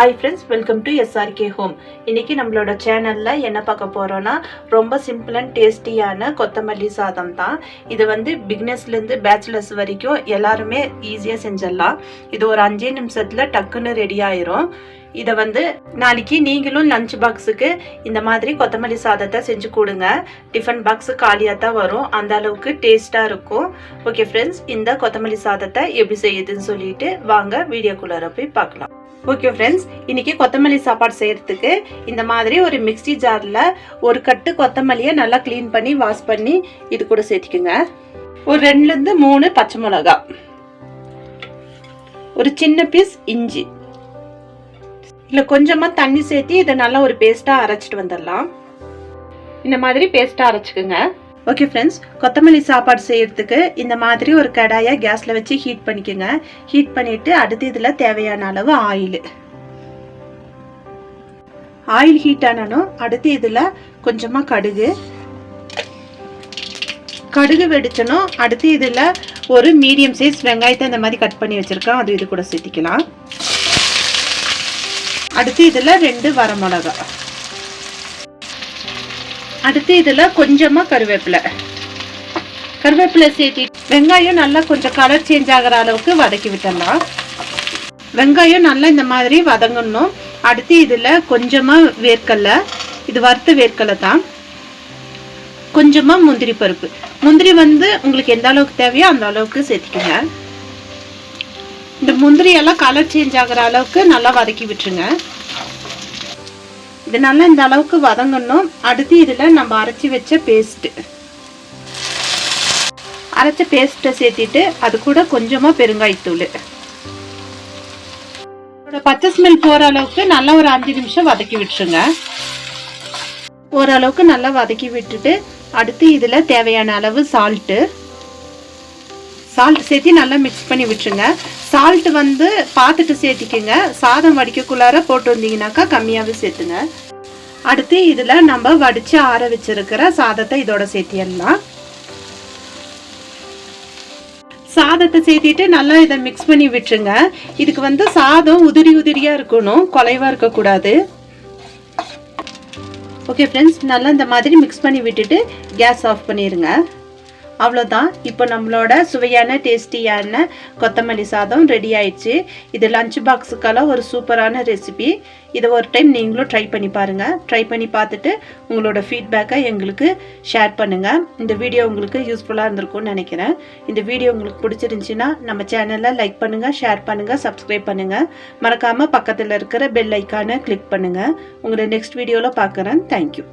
Hi friends welcome to SRK home இன்றைக்கி நம்மளோட சேனலில் என்ன பார்க்க போகிறோன்னா ரொம்ப சிம்பிள் அண்ட் டேஸ்டியான கொத்தமல்லி சாதம் தான். இது வந்து பிக்னஸ்லேருந்து பேச்சுலர்ஸ் வரைக்கும் எல்லாருமே ஈஸியாக செஞ்சிடலாம். இது ஒரு அஞ்சே நிமிஷத்தில் டக்குன்னு ரெடி ஆயிரும். இதை வந்து நாளைக்கு நீங்களும் லஞ்ச் பாக்ஸுக்கு இந்த மாதிரி கொத்தமல்லி சாதத்தை செஞ்சு கொடுங்க. டிஃபன் பாக்ஸு காலியாக தான் வரும். அந்த அளவுக்கு டேஸ்ட்டாக இருக்கும். ஓகே ஃப்ரெண்ட்ஸ் இந்த கொத்தமல்லி சாதத்தை எப்படி செய்யுதுன்னு சொல்லிட்டு வாங்க வீடியோக்குள்ளார போய் பார்க்கலாம். ஓகே ஃப்ரெண்ட்ஸ் இன்றைக்கி கொத்தமல்லி சாப்பாடு செய்கிறதுக்கு இந்த மாதிரி ஒரு மிக்சி ஜாரில் ஒரு கட்டு கொத்தமல்லியை நல்லா க்ளீன் பண்ணி வாஷ் பண்ணி இது கூட சேர்த்துக்குங்க. ஒரு ரெண்டுலேருந்து மூணு பச்சை மிளகா. ஒரு சின்ன பீஸ் இஞ்சி. இல்லை கொஞ்சமாக தண்ணி சேர்த்து இதை நல்லா ஒரு பேஸ்ட்டாக அரைச்சிட்டு வந்துடலாம். இந்த மாதிரி பேஸ்ட்டாக அரைச்சிக்கோங்க. ஓகே ஃப்ரெண்ட்ஸ் கொத்தமல்லி சாப்பாடு செய்யறதுக்கு இந்த மாதிரி ஒரு கடாயை கேஸில் வச்சு ஹீட் பண்ணிக்கோங்க. ஹீட் பண்ணிவிட்டு அடுத்து இதில் தேவையான அளவு ஆயில் ஆயில் ஹீட் ஆனாலும் அடுத்து இதில் கொஞ்சமாக கடுகு. கடுகு வெடிச்சனும் அடுத்து இதில் ஒரு மீடியம் சைஸ் வெங்காயத்தை இந்த மாதிரி கட் பண்ணி வச்சுருக்கேன். அது இது கூட சேர்த்திக்கலாம். அடுத்து இதில் ரெண்டு வரமிளகா அடுத்து இதில் கொஞ்சமாக கருவேப்பிலை. கருவேப்பிலை சேர்த்தி வெங்காயம் நல்லா கொஞ்சம் கலர் சேஞ்ச் ஆகிற அளவுக்கு வதக்கி விட்டுடலாம். வெங்காயம் நல்லா இந்த மாதிரி வதங்கணும். அடுத்து இதில் கொஞ்சமாக வேர்க்கடலை. இது வறுத்த வேர்க்கடலை தான். கொஞ்சமாக முந்திரி பருப்பு. முந்திரி வந்து உங்களுக்கு எந்த அளவுக்கு தேவையோ அந்த அளவுக்கு சேர்த்துக்கோங்க. இந்த முந்திரியெல்லாம் கலர் சேஞ்ச் ஆகிற அளவுக்கு நல்லா வதக்கி விட்டுருங்க. இது நல்லா இந்த அளவுக்கு வதங்கணும். அடுத்து இதில் நம்ம அரைச்சி வச்ச பேஸ்ட்டு அரைச்ச பேஸ்ட்டை சேர்த்திட்டு அது கூட கொஞ்சமாக பெருங்காயத்தூள். பச்சை ஸ்மெல் போகிற அளவுக்கு நல்லா ஒரு அஞ்சு நிமிஷம் வதக்கி விட்டுருங்க. ஓரளவுக்கு நல்லா வதக்கி விட்டுட்டு அடுத்து இதில் தேவையான அளவு சால்ட்டு சால்ட் சேர்த்து நல்லா மிக்ஸ் பண்ணி விட்டுருங்க. சால்ட் வந்து பார்த்துட்டு சேர்த்திக்கோங்க. சாதம் வடிக்கக்குள்ளார போட்டு வந்தீங்கன்னாக்கா கம்மியாகவே சேர்த்துங்க. அடுத்து இதில் நம்ம வடித்து ஆற வச்சிருக்கிற சாதத்தை இதோட சேர்த்திடலாம். சாதத்தை சேர்த்திட்டு நல்லா இதை மிக்ஸ் பண்ணி விட்டுருங்க. இதுக்கு வந்து சாதம் உதிரி உதிரியாக இருக்கணும். குலைவாக இருக்கக்கூடாது. ஓகே ஃப்ரெண்ட்ஸ் நல்லா இந்த மாதிரி மிக்ஸ் பண்ணி விட்டுட்டு கேஸ் ஆஃப் பண்ணிடுங்க அவ்வளோதான் இப்போ நம்மளோட சுவையான டேஸ்டியான கொத்தமல்லி சாதம் ரெடி ஆயிடுச்சு. இது லஞ்ச் பாக்ஸுக்கெல்லாம் ஒரு சூப்பரான ரெசிபி இதை ஒரு டைம் நீங்களும் ட்ரை பண்ணி பாருங்கள் ட்ரை பண்ணி பார்த்துட்டு உங்களோட ஃபீட்பேக்கை எங்களுக்கு ஷேர் பண்ணுங்கள் இந்த வீடியோ உங்களுக்கு யூஸ்ஃபுல்லாக இருந்திருக்கும்னு நினைக்கிறேன். இந்த வீடியோ உங்களுக்கு பிடிச்சிருந்துச்சின்னா நம்ம சேனலை லைக் பண்ணுங்கள் ஷேர் பண்ணுங்கள் சப்ஸ்கிரைப் பண்ணுங்கள் மறக்காமல் பக்கத்தில் இருக்கிற பெல் ஐக்கானை கிளிக் பண்ணுங்கள் உங்களை நெக்ஸ்ட் வீடியோவில் பார்க்குறேன். தேங்க்யூ